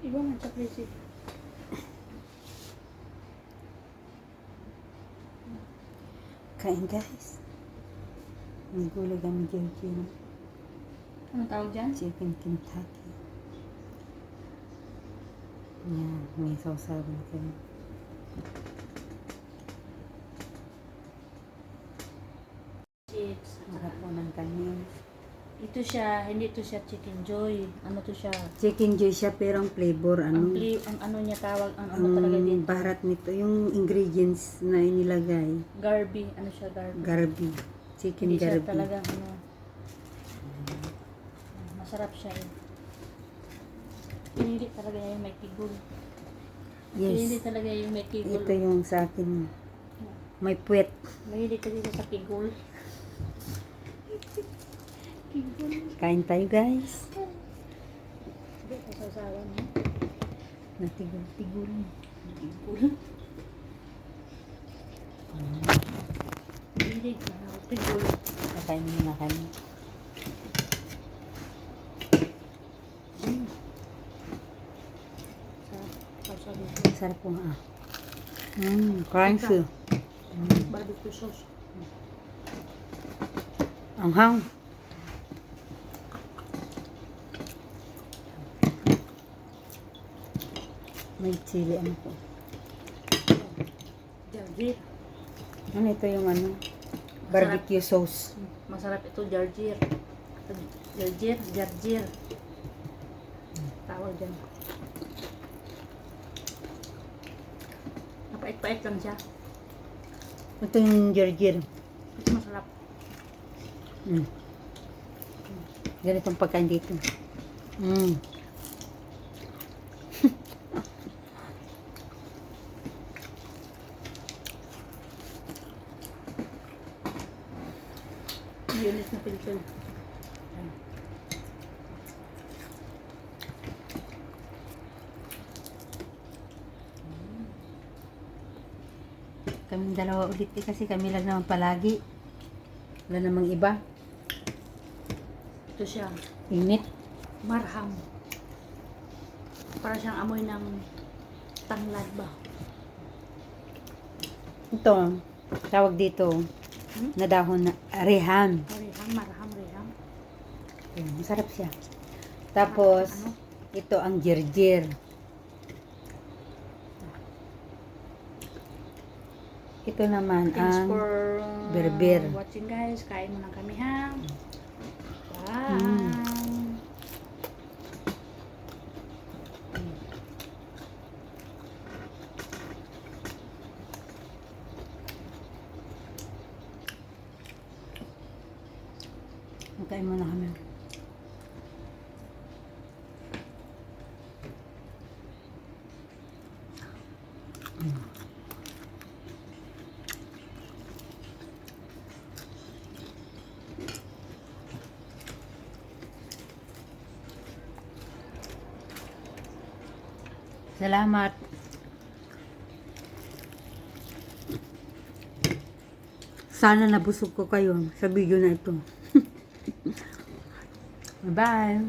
Iba man sa crazy. Kain guys. May gulay kami dyan. Ano tawag dyan? Chicken Kentucky. Yan, may sausawan kami. Chips. Harap po ng kanin. Ito siya, hindi to siya chicken joy. Ano to siya? Chicken joy siya pero ang flavor Ang, ano. pli, ang ano niya tawag, ang ano Ang talaga dito. barat nito, yung ingredients na inilagay. Garby. Ano siya, garby? Garbi. Chicken Hindi siya garbi. talagang ano. Masarap siya eh. Pinili talaga yung may. Pinili Yes. talaga yung may kigul. Ito yung sa akin. May puwet. Mahilig kasi siya sa kigul. Kain tayo guys. Hindi. Natigol-tigol. Kigul. Mahilig na ako kigul. Kakain muna kami. Sarap po nga. Mmm, crunchy. Barbecue sauce. Ang hang. May chili ano po. Jarjir. Ano ito yung ano? Barbecue sauce. Masarap ito, jarjir. Jarjir, jarjir. Tawag dyan. Napait-pait lang siya. Ito yung gerger. Kasi masarap. Mm. Ganitong pagkain dito. Mm. Unit na pilpil. Kaming dalawa ulit eh, kasi kami lang naman palagi. Wala namang iba. Ito siya. Init. Marham. Para siyang amoy ng tanglad ba? Ito, tawag dito, Hmm? na dahon na rehan. Reham, marham, reham. Ayun, Masarap siya. Tapos, Ano? ito ang gerger. Ito naman Thanks ang for uh, berber. watching guys. Kain muna kami ha. Bye. Mm. Magkain muna kami. Salamat. Sana nabusog ko kayo sa video na ito. Bye.